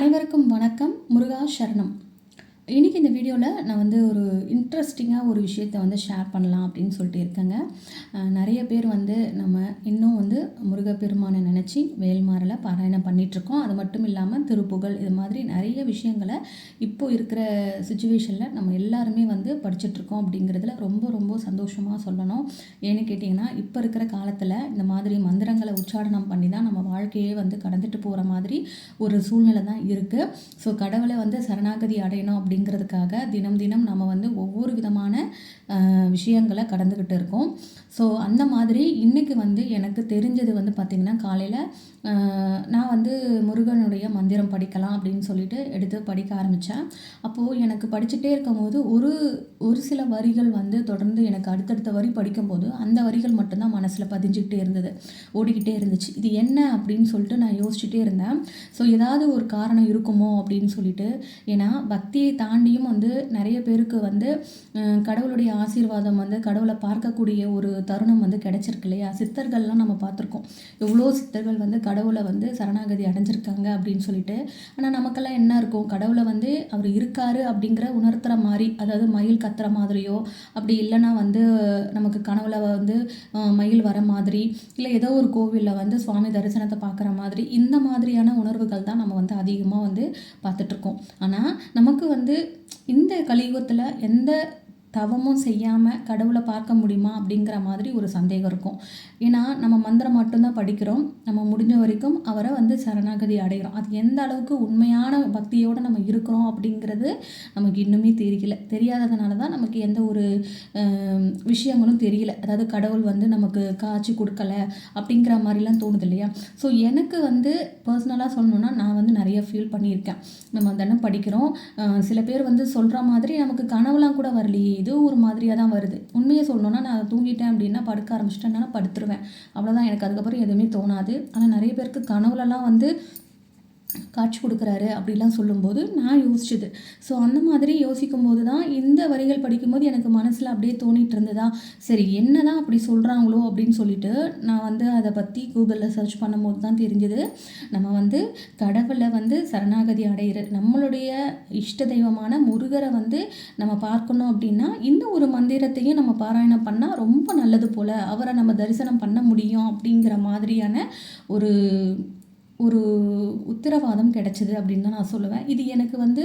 அனைவருக்கும் வணக்கம். முருகா சரணம். இன்றைக்கி இந்த வீடியோவில் நான் வந்து ஒரு இன்ட்ரெஸ்டிங்காக ஒரு விஷயத்தை வந்து ஷேர் பண்ணலாம் அப்படின்னு சொல்லிட்டு இருக்கேங்க. நிறைய பேர் வந்து நம்ம இன்னும் வந்து முருகப்பெருமானை நினச்சி வேல்மாரில் பாராயணம் பண்ணிகிட்ருக்கோம் அது மட்டும் இல்லாமல் திருப்புகழ் இது மாதிரி நிறைய விஷயங்களை இப்போ இருக்கிற சுச்சுவேஷனில் நம்ம எல்லாருமே வந்து படிச்சுட்ருக்கோம் அப்படிங்கிறதுல ரொம்ப ரொம்ப சந்தோஷமாக சொல்லணும். ஏன்னு கேட்டிங்கன்னா இப்போ இருக்கிற காலத்தில் இந்த மாதிரி மந்திரங்களை உச்சாரணம் பண்ணி தான் நம்ம வாழ்க்கையே வந்து கடந்துட்டு போகிற மாதிரி ஒரு சூழ்நிலை தான் இருக்குது ஸோ கடவுளை வந்து சரணாகதி அடையணும் அப்படிங்கிறதுக்காக தினம் தினம் நம்ம வந்து ஒவ்வொரு விதமான விஷயங்களை கடந்துக்கிட்டு இருக்கோம். ஸோ அந்த மாதிரி இன்றைக்கி வந்து எனக்கு தெரிஞ்சது வந்து பார்த்திங்கன்னா காலையில் நான் வந்து முருகனுடைய மந்திரம் படிக்கலாம் அப்படின்னு சொல்லிட்டு எடுத்து படிக்க ஆரம்பித்தேன் அப்போது எனக்கு படிச்சுட்டே இருக்கும்போது ஒரு ஒரு சில வரிகள் வந்து தொடர்ந்து எனக்கு அடுத்தடுத்த வரி படிக்கும்போது அந்த வரிகள் மட்டும்தான் மனசில் பதிஞ்சுக்கிட்டே இருந்தது. ஓடிக்கிட்டே இருந்துச்சு. இது என்ன அப்படின்னு சொல்லிட்டு நான் யோசிச்சுட்டே இருந்தேன். ஸோ ஏதாவது ஒரு காரணம் இருக்குமோ அப்படின்னு சொல்லிட்டு ஏன்னா பக்தியை தாண்டியும் வந்து நிறைய பேருக்கு வந்து கடவுளுடைய ஆசீர்வாதம் வந்து கடவுளை பார்க்கக்கூடிய ஒரு தருணம் வந்து கிடைச்சிருக்கு இல்லையா? சித்தர்கள்லாம் நம்ம பார்த்துருக்கோம். எவ்வளோ சித்தர்கள் வந்து கடவுளை வந்து சரணாகதி அடைஞ்சிருக்காங்க அப்படின்னு சொல்லிட்டு. ஆனால் நமக்கெல்லாம் என்ன இருக்கும்? கடவுளை வந்து அவர் இருக்காரு அப்படிங்கிற உணர்த்துற மாதிரி அதாவது மயில் கத்துற மாதிரியோ அப்படி இல்லைன்னா வந்து நமக்கு கனவுல வந்து மயில் வர மாதிரி இல்லை ஏதோ ஒரு கோவிலில் வந்து சுவாமி தரிசனத்தை பார்க்குற மாதிரி இந்த மாதிரியான உணர்வுகள் தான் நம்ம வந்து அதிகமாக வந்து பார்த்துட்ருக்கோம் ஆனால் நமக்கு வந்து இந்த கலியுகத்தில் எந்த தவமும் செய்யாமல் கடவுளை பார்க்க முடியுமா அப்படிங்கிற மாதிரி ஒரு சந்தேகம் இருக்கும். ஏன்னா நம்ம மந்திரம் மட்டும்தான் படிக்கிறோம். நம்ம முடிஞ்ச வரைக்கும் அவரை வந்து சரணாகதி அடைகிறோம். அது எந்த அளவுக்கு உண்மையான பக்தியோடு நம்ம இருக்கிறோம் அப்படிங்கிறது நமக்கு இன்னுமே தெரியல. தெரியாததுனால தான் நமக்கு எந்த ஒரு விஷயங்களும் தெரியல. அதாவது கடவுள் வந்து நமக்கு காட்சி கொடுக்கல அப்படிங்கிற மாதிரிலாம் தோணுது இல்லையா? ஸோ எனக்கு வந்து பர்சனலாக சொல்லணுன்னா நான் வந்து நிறைய ஃபீல் பண்ணியிருக்கேன். நம்ம தினம் படிக்கிறோம். சில பேர் வந்து சொல்கிற மாதிரி நமக்கு கனவுலாம் கூட வரலையே. ஏதோ ஒரு மாதிரியாக தான் வருது. உண்மையை சொல்லணும்னா நான் தூங்கிட்டேன் அப்படின்னா படுக்க ஆரம்பிச்சிட்டேன்னா படுத்துருவேன். அவ்வளோதான் எனக்கு அதுக்கப்புறம் எதுவுமே தோணாது. ஆனால் நிறைய பேருக்கு கனவுலலாம் வந்து காட்சி கொடுக்குறாரு அப்படிலாம் சொல்லும்போது நான் யோசிச்சது. ஸோ அந்த மாதிரி யோசிக்கும் போது தான் இந்த வரிகள் படிக்கும்போது எனக்கு மனசில் அப்படியே தோணிட்டு இருந்ததா? சரி என்ன தான் அப்படி சொல்கிறாங்களோ அப்படின்னு சொல்லிட்டு நான் வந்து அதை பற்றி கூகுளில் சர்ச் பண்ணும்போது தான் தெரிஞ்சது. நம்ம வந்து கடவுளை வந்து சரணாகதி அடையிற நம்மளுடைய இஷ்ட தெய்வமான முருகரை வந்து நம்ம பார்க்கணும் அப்படின்னா இந்த ஒரு மந்திரத்தையும் நம்ம பாராயணம் பண்ணால் ரொம்ப நல்லது போல். அவரை நம்ம தரிசனம் பண்ண முடியும் அப்படிங்கிற மாதிரியான ஒரு ஒரு உத்தரவாதம் கிடைச்சிது அப்படின்னு தான் நான் சொல்லுவேன். இது எனக்கு வந்து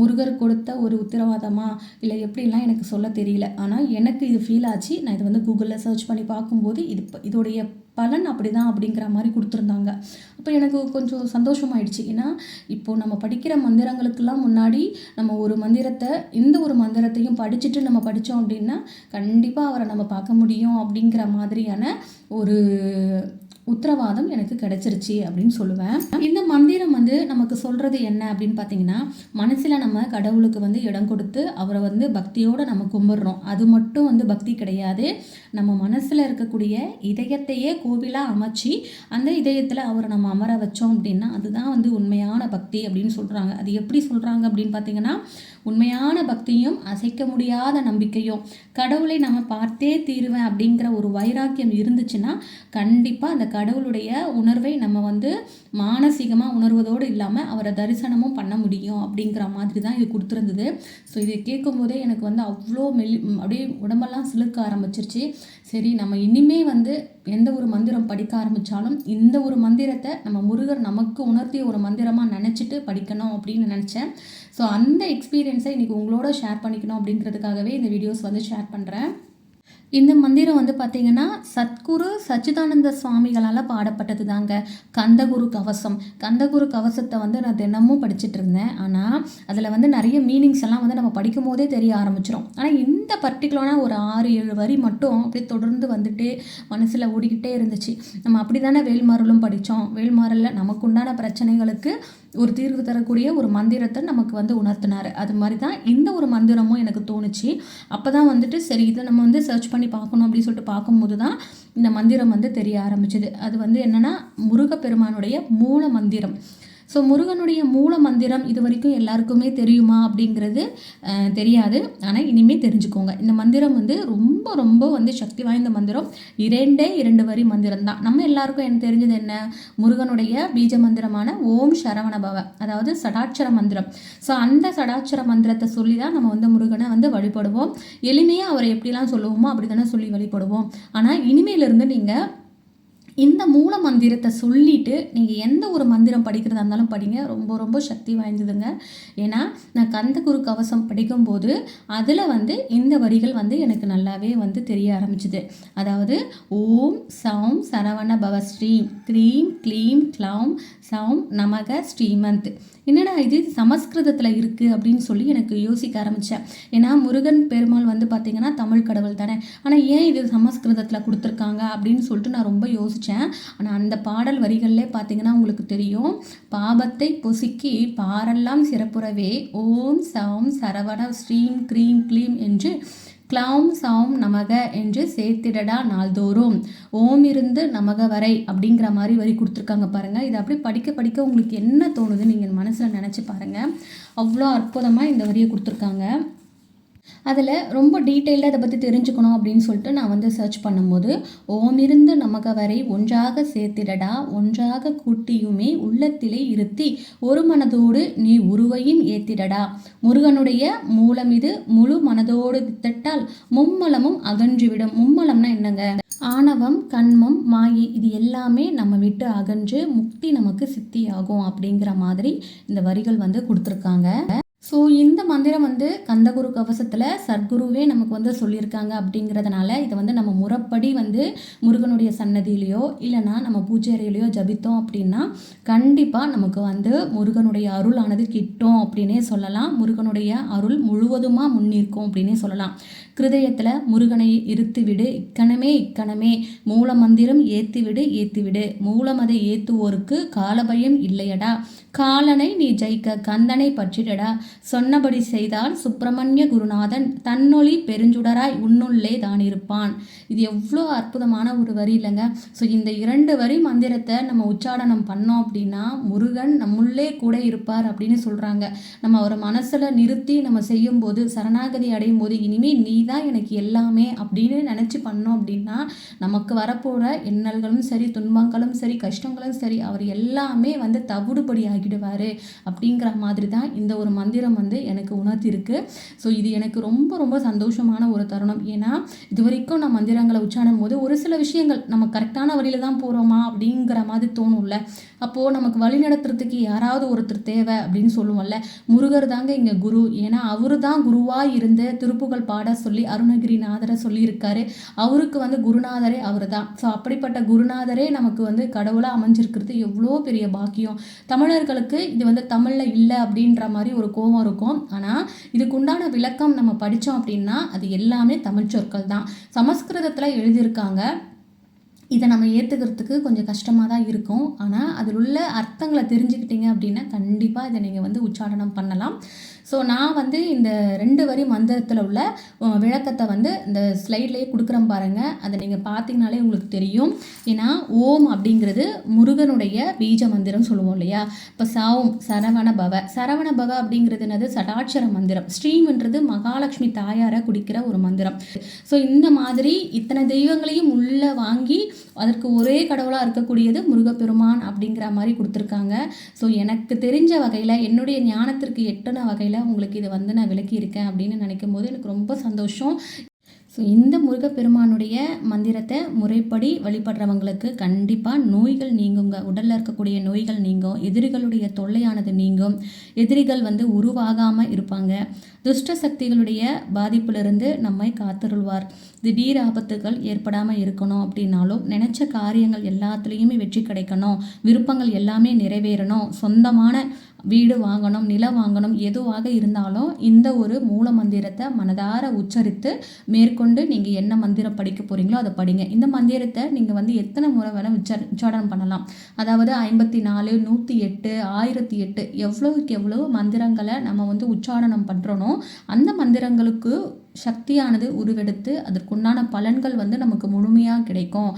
முருகர் கொடுத்த ஒரு உத்தரவாதமா? இல்லை எப்படிலாம் எனக்கு சொல்ல தெரியல. ஆனால் எனக்கு இது ஃபீல் ஆச்சு. நான் இதை வந்து கூகுளில் சர்ச் பண்ணி பார்க்கும்போது இது இதோடைய பலன் அப்படி தான் அப்படிங்கிற மாதிரி கொடுத்துருந்தாங்க. அப்போ எனக்கு கொஞ்சம் சந்தோஷமாயிடுச்சு. ஏன்னா இப்போது நம்ம படிக்கிற மந்திரங்களுக்கெல்லாம் முன்னாடி நம்ம ஒரு மந்திரத்தை இந்த ஒரு மந்திரத்தையும் படிச்சுட்டு நம்ம படித்தோம் அப்படின்னா கண்டிப்பாக அவரை நம்ம பார்க்க முடியும் அப்படிங்கிற மாதிரியான ஒரு உத்தரவாதம் எனக்கு கிடைச்சிருச்சு அப்படின்னு சொல்லுவேன். இந்த மந்திரம் வந்து நமக்கு சொல்கிறது என்ன அப்படின்னு பார்த்தீங்கன்னா மனசில் நம்ம கடவுளுக்கு வந்து இடம் கொடுத்து அவரை வந்து பக்தியோடு நம்ம கும்பிட்றோம். அது மட்டும் வந்து பக்தி கிடையாது. நம்ம மனசில் இருக்கக்கூடிய இதயத்தையே கோவிலாக அமைச்சு அந்த இதயத்தில் அவரை நம்ம அமர வச்சோம் அப்படின்னா அதுதான் வந்து உண்மையான பக்தி அப்படின்னு சொல்கிறாங்க அது எப்படி சொல்கிறாங்க அப்படின்னு பார்த்தீங்கன்னா உண்மையான பக்தியும் அசைக்க முடியாத நம்பிக்கையும். கடவுளை நம்ம பார்த்தே தீருவேன் அப்படிங்கிற ஒரு வைராக்கியம் இருந்துச்சுன்னா கண்டிப்பாக அந்த கடவுளுடைய உணர்வை நம்ம வந்து மானசீகமாக உணர்வதோடு இல்லாமல் அவரை தரிசனமும் பண்ண முடியும் அப்படிங்கிற மாதிரி தான் இது கொடுத்துருந்தது. ஸோ இதை கேட்கும்போதே எனக்கு வந்து அவ்வளோ மெலி அப்படியே உடம்பெல்லாம் சிலுக்க ஆரம்பிச்சிருச்சு. சரி நம்ம இனிமே வந்து எந்த ஒரு மந்திரம் படிக்க ஆரம்பித்தாலும் இந்த ஒரு மந்திரத்தை நம்ம முருகர் நமக்கு உணர்த்திய ஒரு மந்திரமாக நினச்சிட்டு படிக்கணும் அப்படின்னு நினச்சேன். ஸோ அந்த எக்ஸ்பீரியன்ஸை இன்றைக்கி உங்களோட ஷேர் பண்ணிக்கணும் அப்படிங்கிறதுக்காகவே இந்த வீடியோஸ் வந்து ஷேர் பண்ணுறேன் இந்த மந்திரம் வந்து பார்த்திங்கன்னா சத்குரு சச்சிதானந்த சுவாமிகளால் பாடப்பட்டது தாங்க கந்தகுரு கவசம். கந்தகுரு கவசத்தை வந்து நான் தினமும் படிச்சுட்டு இருந்தேன். ஆனால் அதில் வந்து நிறைய மீனிங்ஸ் எல்லாம் வந்து நம்ம படிக்கும் போதே தெரிய ஆரம்பிச்சிடும் ஆனால் இந்த பர்டிகுலரான ஒரு ஆறு ஏழு வரி மட்டும் அப்படியே தொடர்ந்து வந்துட்டு மனசில் ஓடிக்கிட்டே இருந்துச்சு. நம்ம அப்படி தானே வேல்மாறலும் படித்தோம் வேல்மாறலில் நமக்குண்டான பிரச்சனைகளுக்கு ஒரு தீர்வு தரக்கூடிய ஒரு மந்திரத்தை நமக்கு வந்து உணர்த்தினார். அது மாதிரி தான் இந்த ஒரு மந்திரமும் எனக்கு தோணுச்சு. அப்போ தான் வந்துட்டு சரி இதை நம்ம வந்து சர்ச் பண்ணி பார்க்கணும் அப்படின்னு சொல்லிட்டு பார்க்கும்போது தான் இந்த மந்திரம் வந்து தெரிய ஆரம்பிச்சது. அது வந்து என்னென்னா முருகப்பெருமானுடைய மூல மந்திரம். ஸோ முருகனுடைய மூல மந்திரம் இது வரைக்கும் எல்லாருக்குமே தெரியுமா அப்படிங்கிறது தெரியாது. ஆனால் இனிமேல் தெரிஞ்சுக்கோங்க. இந்த மந்திரம் வந்து ரொம்ப ரொம்ப வந்து சக்தி வாய்ந்த மந்திரம். இரண்டே இரண்டு வரி மந்திரம் தான் நம்ம எல்லாருக்கும் எனக்கு தெரிஞ்சது என்ன? முருகனுடைய பீஜ மந்திரமான ஓம் சரவண பவ அதாவது சடாட்சர மந்திரம். ஸோ அந்த சடாட்சர மந்திரத்தை சொல்லி தான் நம்ம வந்து முருகனை வந்து வழிபடுவோம். எளிமையாக அவரை எப்படிலாம் சொல்லுவோமோ அப்படி தானே சொல்லி வழிபடுவோம். ஆனால் இனிமேலிருந்து நீங்கள் இந்த மூல மந்திரத்தை சொல்லிட்டு நீங்கள் எந்த ஒரு மந்திரம் படிக்கிறதா இருந்தாலும் படிங்க. ரொம்ப ரொம்ப சக்தி வாய்ந்ததுங்க. ஏன்னா நான் கந்தகுரு கவசம் படிக்கும்போது அதில் வந்து இந்த வரிகள் வந்து எனக்கு நல்லாவே வந்து தெரிய ஆரம்பிச்சுது. அதாவது ஓம் சௌம் சரவண பவ ஸ்ரீம் க்ரீம் க்ளீம் க்ளௌம் சௌம் நமக ஸ்ரீமந்த். என்னடா இது? சமஸ்கிருதத்தில் இருக்குது அப்படின்னு சொல்லி எனக்கு யோசிக்க ஆரம்பித்தேன் ஏன்னா முருகன் பெருமாள் வந்து பார்த்திங்கன்னா தமிழ் கடவுள் தானே. ஆனால் ஏன் இது சமஸ்கிருதத்தில் கொடுத்துருக்காங்க அப்படின்னு சொல்லிட்டு நான் ரொம்ப படித்தேன் ஆனால் அந்த பாடல் வரிகள்லே பார்த்தீங்கன்னா உங்களுக்கு தெரியும் பாபத்தை பொசுக்கி பாரெல்லாம் சிறப்புறவே ஓம் சௌம் சரவண ஸ்ரீம் க்ரீம் க்ளீம் என்று க்ளாம் சாம் நமக என்று சேர்த்திடடா நாள்தோறும். ஓம் இருந்து நமக வரை அப்படிங்கிற மாதிரி வரி கொடுத்துருக்காங்க பாருங்கள் இதை அப்படி படிக்க படிக்க உங்களுக்கு என்ன தோணுது நீங்கள் மனசில் நினச்சி பாருங்கள் அவ்வளோ அற்புதமாக இந்த வரியை கொடுத்துருக்காங்க. அதில் ரொம்ப டீட்டெயிலாக அதை பற்றி தெரிஞ்சுக்கணும் அப்படின்னு சொல்லிட்டு நான் வந்து சர்ச் பண்ணும்போது ஓமிருந்து நமக வரை ஒன்றாக சேர்த்திடடா ஒன்றாக கூட்டியுமே உள்ளத்திலே இருத்தி ஒரு மனதோடு நீ உருவையும் ஏத்திடடா. முருகனுடைய மூலம் இது முழு மனதோடு வித்திட்டால் மும்மலமும் அகன்றுவிடும். மும்மலம்னா என்னங்க? ஆணவம் கண்மம் மாயை இது எல்லாமே நம்ம விட்டு அகன்று முக்தி நமக்கு சித்தியாகும் அப்படிங்கிற மாதிரி இந்த வரிகள் வந்து கொடுத்துருக்காங்க. ஸோ இந்த மந்திரம் வந்து கந்தகுரு கவசத்தில் சத்குருவே நமக்கு வந்து சொல்லியிருக்காங்க அப்படிங்கிறதுனால இதை வந்து நம்ம முறைப்படி வந்து முருகனுடைய சன்னதியிலையோ இல்லைனா நம்ம பூஜை அறையிலையோ ஜபித்தோம் அப்படின்னா கண்டிப்பாக நமக்கு வந்து முருகனுடைய அருளானது கிட்டும் அப்படின்னே சொல்லலாம். முருகனுடைய அருள் முழுவதுமாக முன்னிற்கும் அப்படின்னே சொல்லலாம். கிருதயத்தில் முருகனை இருத்துவிடு. இக்கணமே இக்கணமே. மூல மந்திரம் ஏத்திவிடு ஏத்திவிடு. மூலமதை ஏத்துவோருக்கு காலபயம் இல்லையடா. காலனை நீ ஜெயிக்க கந்தனை பற்றிடடா. சொன்னபடி செய்தால் சுப்பிரமணிய குருநாதன் தன்னொளி பெருஞ்சுடராய் உன்னுள்ளே தான் இருப்பான் இது எவ்வளோ அற்புதமான ஒரு வரி இல்லைங்க. ஸோ இந்த இரண்டு வரி மந்திரத்தை நம்ம உச்சாடனம் பண்ணோம் அப்படின்னா முருகன் நம்முள்ளே கூட இருப்பார் அப்படின்னு சொல்கிறாங்க நம்ம அவரை மனசில் நிறுத்தி நம்ம செய்யும்போது சரணாகதி அடையும் போது இனிமேல் நீ தான் எனக்கு எல்லாமே அப்படின்னு நினச்சி பண்ணோம் அப்படின்னா நமக்கு வரப்போகிற இன்னல்களும் சரி துன்பங்களும் சரி கஷ்டங்களும் சரி அவர் எல்லாமே வந்து தவிடுபடி ஆகிடுவார் அப்படிங்கிற மாதிரி தான் இந்த ஒரு மந்திரம் வந்து எனக்கு உணர்த்திருக்கு. ஸோ இது எனக்கு ரொம்ப ரொம்ப சந்தோஷமான ஒரு தருணம். ஏன்னா இது வரைக்கும் நான் மந்திரங்களை உச்சாரும் போது ஒரு சில விஷயங்கள் நம்ம கரெக்டான வழியில் தான் போகிறோமா அப்படிங்கிற மாதிரி தோணும்ல. அப்போது நமக்கு வழி நடத்துறதுக்கு யாராவது ஒருத்தர் தேவை அப்படின்னு சொல்லுவோம்ல. முருகர் தாங்க இங்கே குரு. ஏன்னா அவரு தான் குருவாக இருந்து திருப்புகள் பாட சொல்லி அருணகிரிநாதரை சொல்லியிருக்காரு. அவருக்கு வந்து குருநாதரே அவர் தான் ஸோ அப்படிப்பட்ட குருநாதரே நமக்கு வந்து கடவுளாக அமைஞ்சிருக்கிறது எவ்வளோ பெரிய பாக்கியம். தமிழர்களுக்கு இது வந்து தமிழில் இல்லை அப்படின்ற மாதிரி ஒரு கோபம் இருக்கும். ஆனால் இதுக்குண்டான விளக்கம் நம்ம படித்தோம் அப்படின்னா அது எல்லாமே தமிழ் சொற்கள் தான். சமஸ்கிருதத்தில் எழுதியிருக்காங்க. இதை நம்ம ஏற்றுக்கிறதுக்கு கொஞ்சம் கஷ்டமாக தான் இருக்கும். ஆனால் அதில் உள்ள அர்த்தங்களை தெரிஞ்சுக்கிட்டீங்க அப்படின்னா கண்டிப்பாக இதை நீங்கள் வந்து உச்சாரணம் பண்ணலாம். ஸோ நான் வந்து இந்த ரெண்டு வரி மந்திரத்தில் உள்ள விளக்கத்தை வந்து இந்த ஸ்லைட்லேயே கொடுக்குறேன் பாருங்கள் அதை நீங்கள் பார்த்தீங்கனாலே உங்களுக்கு தெரியும். ஏன்னா ஓம் அப்படிங்கிறது முருகனுடைய பீஜ மந்திரம் சொல்லுவோம் இல்லையா? இப்போ சாவும் சரவண பவ. சரவண பவ அப்படிங்கிறது என்னது? சடாட்சர மந்திரம். ஸ்ரீம்ன்றது மகாலட்சுமி தாயாரை குடிக்கிற ஒரு மந்திரம். ஸோ இந்த மாதிரி இத்தனை தெய்வங்களையும் உள்ளே வாங்கி அதற்கு ஒரே கடவுளாக இருக்கக்கூடியது முருகப்பெருமான் அப்படிங்கிற மாதிரி கொடுத்துருக்காங்க. ஸோ எனக்கு தெரிஞ்ச வகையில் என்னுடைய ஞானத்திற்கு எட்டின வகையில் உங்களுக்கு இதை வந்து நான் விளக்கியிருக்கேன் அப்படின்னு நினைக்கும் போது எனக்கு ரொம்ப சந்தோஷம். ஸோ இந்த முருகப்பெருமானுடைய மந்திரத்தை முறைப்படி வழிபடுறவங்களுக்கு கண்டிப்பாக நோய்கள் நீங்குங்க. உடலில் இருக்கக்கூடிய நோய்கள் நீங்கும். எதிரிகளுடைய தொல்லையானது நீங்கும். எதிரிகள் வந்து உருவாகாமல் இருப்பாங்க. துஷ்ட சக்திகளுடைய பாதிப்பிலிருந்து நம்மை காத்தருள்வார். திடீர் ஆபத்துகள் ஏற்படாமல் இருக்கணும் அப்படின்னாலும் நினச்ச காரியங்கள் எல்லாத்துலேயுமே வெற்றி கிடைக்கணும். விருப்பங்கள் எல்லாமே நிறைவேறணும். சொந்தமான வீடு வாங்கணும் நிலம் வாங்கணும் எதுவாக இருந்தாலும் இந்த ஒரு மூல மந்திரத்தை மனதார உச்சரித்து மேற்கொண்டு நீங்கள் என்ன மந்திரம் படிக்க போகிறீங்களோ அதை படிங்க. இந்த மந்திரத்தை நீங்கள் வந்து எத்தனை முறை வேணால் உச்ச உச்சாரணம் பண்ணலாம். அதாவது ஐம்பத்தி நாலு நூற்றி எட்டு ஆயிரத்தி எட்டு எவ்வளோக்கு எவ்வளோ மந்திரங்களை நம்ம வந்து உச்சாரணம் பண்ணுறோனோ அந்த மந்திரங்களுக்கு சக்தியானது உருவெடுத்து அதற்குண்டான பலன்கள் வந்து நமக்கு முழுமையாக கிடைக்கும்.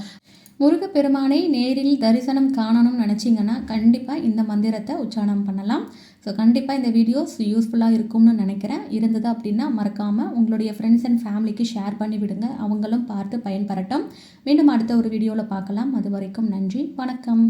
முருகப்பெருமானை நேரில் தரிசனம் காணணும்னு நினச்சிங்கன்னா கண்டிப்பாக இந்த மந்திரத்தை உச்சாரணம் பண்ணலாம். ஸோ கண்டிப்பாக இந்த வீடியோஸ் யூஸ்ஃபுல்லாக இருக்கும்னு நினைக்கிறேன். இருந்தது அப்படின்னா மறக்காமல் உங்களுடைய ஃப்ரெண்ட்ஸ் அண்ட் ஃபேமிலிக்கு ஷேர் பண்ணி விடுங்க. அவங்களும் பார்த்து பயன்பெறட்டும். மீண்டும் அடுத்த ஒரு வீடியோவில் பார்க்கலாம். அது வரைக்கும் நன்றி. வணக்கம்.